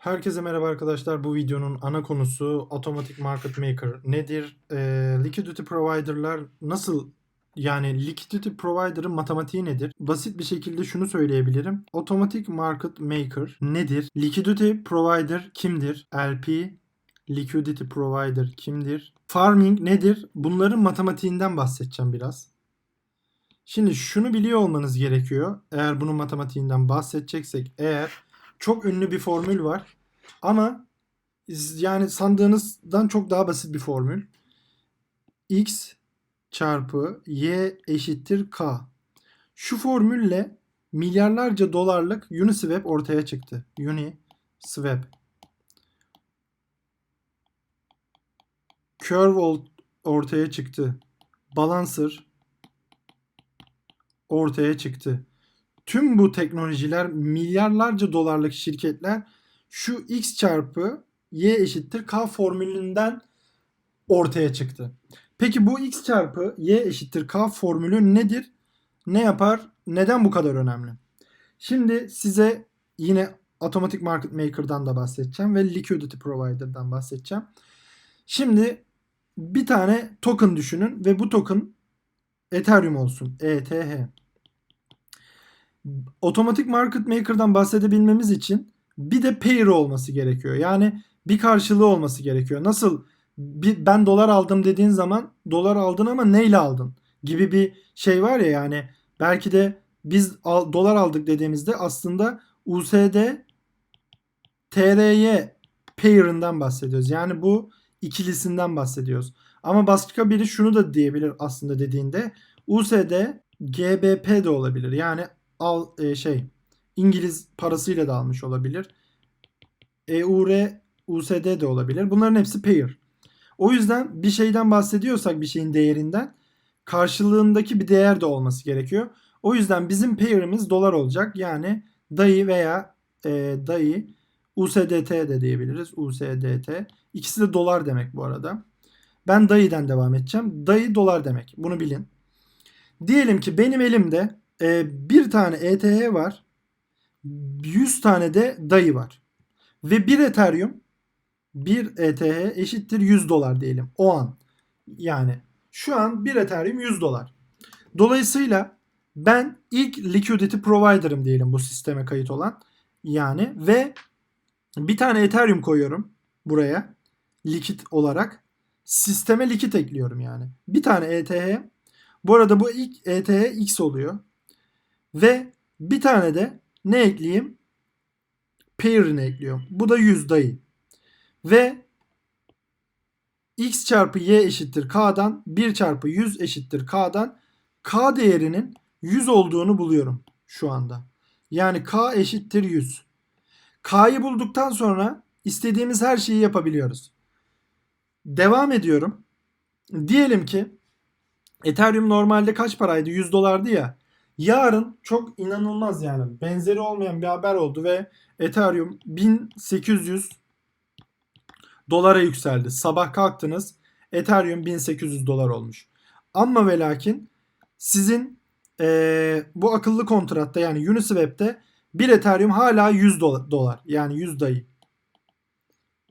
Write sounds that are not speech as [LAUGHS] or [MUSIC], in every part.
Herkese merhaba arkadaşlar. Bu videonun ana konusu Automatic Market Maker nedir? Ee, liquidity Provider'lar nasıl yani Liquidity Provider'ın matematiği nedir? Basit bir şekilde şunu söyleyebilirim. Automatic Market Maker nedir? Liquidity Provider kimdir? LP Liquidity Provider kimdir? Farming nedir? Bunların matematiğinden bahsedeceğim biraz. Şimdi şunu biliyor olmanız gerekiyor. Eğer bunun matematiğinden bahsedeceksek eğer çok ünlü bir formül var. Ama yani sandığınızdan çok daha basit bir formül. X çarpı Y eşittir K. Şu formülle milyarlarca dolarlık Uniswap ortaya çıktı. Uniswap. Curve ortaya çıktı. Balancer ortaya çıktı tüm bu teknolojiler milyarlarca dolarlık şirketler şu x çarpı y eşittir k formülünden ortaya çıktı. Peki bu x çarpı y eşittir k formülü nedir? Ne yapar? Neden bu kadar önemli? Şimdi size yine Automatic Market Maker'dan da bahsedeceğim ve Liquidity Provider'dan bahsedeceğim. Şimdi bir tane token düşünün ve bu token Ethereum olsun. ETH otomatik market maker'dan bahsedebilmemiz için bir de pair olması gerekiyor. Yani bir karşılığı olması gerekiyor. Nasıl bir, ben dolar aldım dediğin zaman dolar aldın ama neyle aldın gibi bir şey var ya yani belki de biz al, dolar aldık dediğimizde aslında USD TRY pair'ından bahsediyoruz. Yani bu ikilisinden bahsediyoruz. Ama başka biri şunu da diyebilir aslında dediğinde USD GBP de olabilir. Yani al e, şey İngiliz parasıyla da almış olabilir. EUR USD de olabilir. Bunların hepsi pair. O yüzden bir şeyden bahsediyorsak bir şeyin değerinden karşılığındaki bir değer de olması gerekiyor. O yüzden bizim pair'imiz dolar olacak. Yani dayı veya e, dayı USDT de diyebiliriz. USDT. İkisi de dolar demek bu arada. Ben dayıdan devam edeceğim. Dayı dolar demek. Bunu bilin. Diyelim ki benim elimde e, bir tane ETH var. 100 tane de dayı var. Ve bir Ethereum bir ETH eşittir 100 dolar diyelim. O an. Yani şu an bir Ethereum 100 dolar. Dolayısıyla ben ilk liquidity provider'ım diyelim bu sisteme kayıt olan. Yani ve bir tane Ethereum koyuyorum buraya likit olarak. Sisteme likit ekliyorum yani. Bir tane ETH. Bu arada bu ilk ETH X oluyor. Ve bir tane de ne ekleyeyim? Pair'ini ekliyorum. Bu da 100 dayı. Ve x çarpı y eşittir k'dan 1 çarpı 100 eşittir k'dan k değerinin 100 olduğunu buluyorum şu anda. Yani k eşittir 100. K'yı bulduktan sonra istediğimiz her şeyi yapabiliyoruz. Devam ediyorum. Diyelim ki Ethereum normalde kaç paraydı? 100 dolardı ya. Yarın çok inanılmaz yani benzeri olmayan bir haber oldu ve Ethereum 1800 dolara yükseldi. Sabah kalktınız Ethereum 1800 dolar olmuş. Ama ve lakin sizin ee, bu akıllı kontratta yani Uniswap'te bir Ethereum hala 100 dolar. Yani 100 dayı.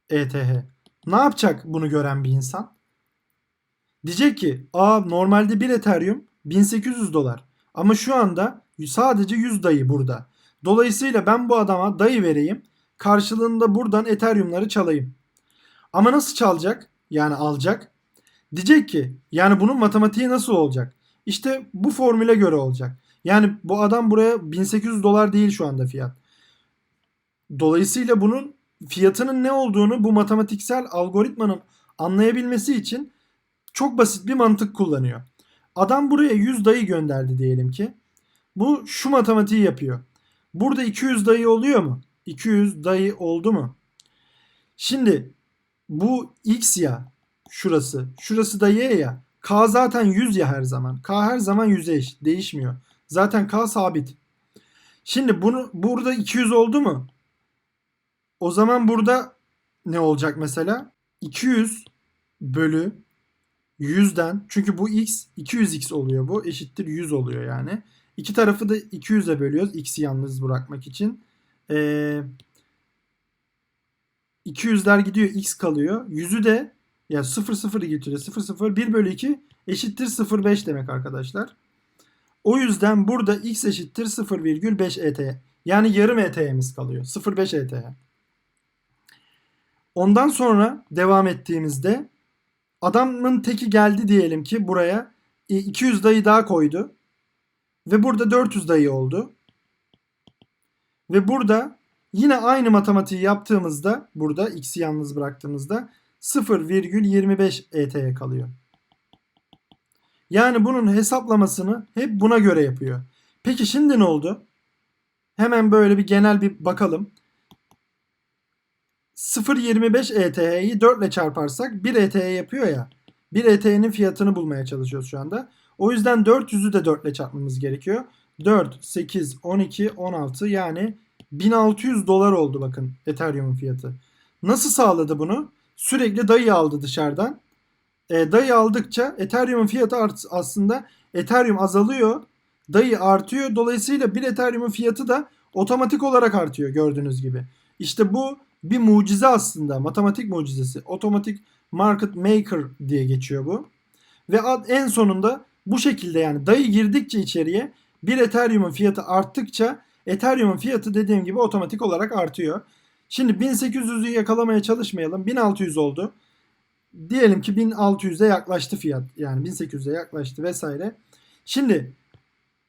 ETH. Ne yapacak bunu gören bir insan? Diyecek ki aa normalde bir Ethereum 1800 dolar. Ama şu anda sadece 100 dayı burada. Dolayısıyla ben bu adama dayı vereyim. Karşılığında buradan Ethereum'ları çalayım. Ama nasıl çalacak? Yani alacak. Diyecek ki yani bunun matematiği nasıl olacak? İşte bu formüle göre olacak. Yani bu adam buraya 1800 dolar değil şu anda fiyat. Dolayısıyla bunun fiyatının ne olduğunu bu matematiksel algoritmanın anlayabilmesi için çok basit bir mantık kullanıyor. Adam buraya 100 dayı gönderdi diyelim ki. Bu şu matematiği yapıyor. Burada 200 dayı oluyor mu? 200 dayı oldu mu? Şimdi bu x ya şurası. Şurası da y ya. K zaten 100 ya her zaman. K her zaman 100'e eşit. Değişmiyor. Zaten K sabit. Şimdi bunu burada 200 oldu mu? O zaman burada ne olacak mesela? 200 bölü 100'den çünkü bu x 200x oluyor bu eşittir 100 oluyor yani. İki tarafı da 200'e bölüyoruz x'i yalnız bırakmak için. Ee, 200'ler gidiyor x kalıyor. 100'ü de ya 0 0 getiriyor. 0 0 1 bölü 2 eşittir 0,5 demek arkadaşlar. O yüzden burada x eşittir 0,5 ET. Yani yarım ET'miz kalıyor. 0,5 ET. Ondan sonra devam ettiğimizde adamın teki geldi diyelim ki buraya e, 200 dayı daha koydu. Ve burada 400 dayı oldu. Ve burada yine aynı matematiği yaptığımızda burada x'i yalnız bıraktığımızda 0,25 ET'ye kalıyor. Yani bunun hesaplamasını hep buna göre yapıyor. Peki şimdi ne oldu? Hemen böyle bir genel bir bakalım. 0.25 ETH'yi 4 ile çarparsak 1 ETH yapıyor ya. 1 ETH'nin fiyatını bulmaya çalışıyoruz şu anda. O yüzden 400'ü de 4 ile çarpmamız gerekiyor. 4, 8, 12, 16 yani 1600 dolar oldu bakın Ethereum'un fiyatı. Nasıl sağladı bunu? Sürekli dayı aldı dışarıdan. E, dayı aldıkça Ethereum'un fiyatı art, aslında Ethereum azalıyor. Dayı artıyor. Dolayısıyla bir Ethereum'un fiyatı da otomatik olarak artıyor gördüğünüz gibi. İşte bu bir mucize aslında. Matematik mucizesi. Otomatik market maker diye geçiyor bu. Ve en sonunda bu şekilde yani dayı girdikçe içeriye bir Ethereum'un fiyatı arttıkça Ethereum'un fiyatı dediğim gibi otomatik olarak artıyor. Şimdi 1800'ü yakalamaya çalışmayalım. 1600 oldu. Diyelim ki 1600'e yaklaştı fiyat. Yani 1800'e yaklaştı vesaire. Şimdi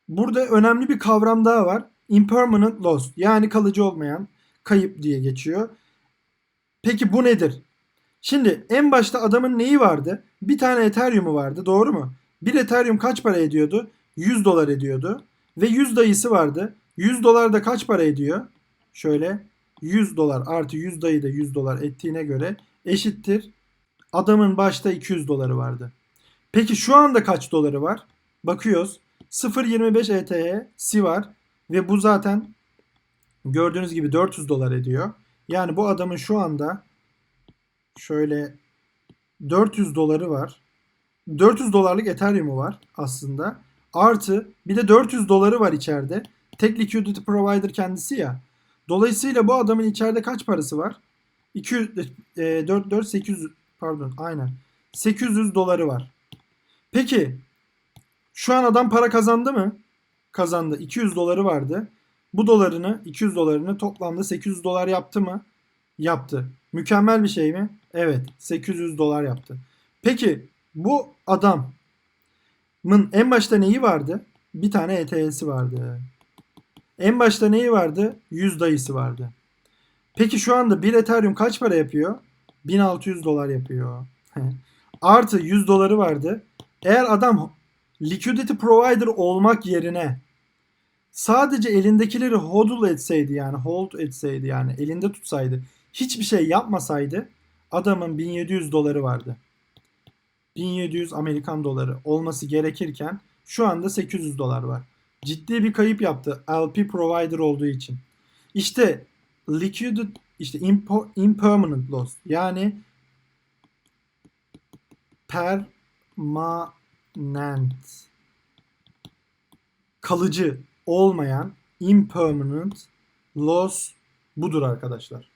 burada önemli bir kavram daha var. Impermanent loss yani kalıcı olmayan kayıp diye geçiyor. Peki bu nedir? Şimdi en başta adamın neyi vardı? Bir tane Ethereum'u vardı doğru mu? Bir Ethereum kaç para ediyordu? 100 dolar ediyordu. Ve 100 dayısı vardı. 100 dolar da kaç para ediyor? Şöyle 100 dolar artı 100 dayı da 100 dolar ettiğine göre eşittir. Adamın başta 200 doları vardı. Peki şu anda kaç doları var? Bakıyoruz. 0.25 ETH'si var. Ve bu zaten gördüğünüz gibi 400 dolar ediyor. Yani bu adamın şu anda şöyle 400 doları var. 400 dolarlık Ethereum'u var aslında. Artı bir de 400 doları var içeride. Tek liquidity provider kendisi ya. Dolayısıyla bu adamın içeride kaç parası var? 200 e, 4 4 800 pardon aynen. 800 doları var. Peki şu an adam para kazandı mı? Kazandı. 200 doları vardı. Bu dolarını 200 dolarını toplamda 800 dolar yaptı mı? Yaptı. Mükemmel bir şey mi? Evet. 800 dolar yaptı. Peki bu adamın en başta neyi vardı? Bir tane ETS'i vardı. En başta neyi vardı? 100 dayısı vardı. Peki şu anda bir Ethereum kaç para yapıyor? 1600 dolar yapıyor. [LAUGHS] Artı 100 doları vardı. Eğer adam liquidity provider olmak yerine sadece elindekileri hodl etseydi yani hold etseydi yani elinde tutsaydı hiçbir şey yapmasaydı adamın 1700 doları vardı. 1700 Amerikan doları olması gerekirken şu anda 800 dolar var. Ciddi bir kayıp yaptı LP provider olduğu için. İşte liquid işte impo, impermanent loss yani permanent kalıcı olmayan impermanent loss budur arkadaşlar.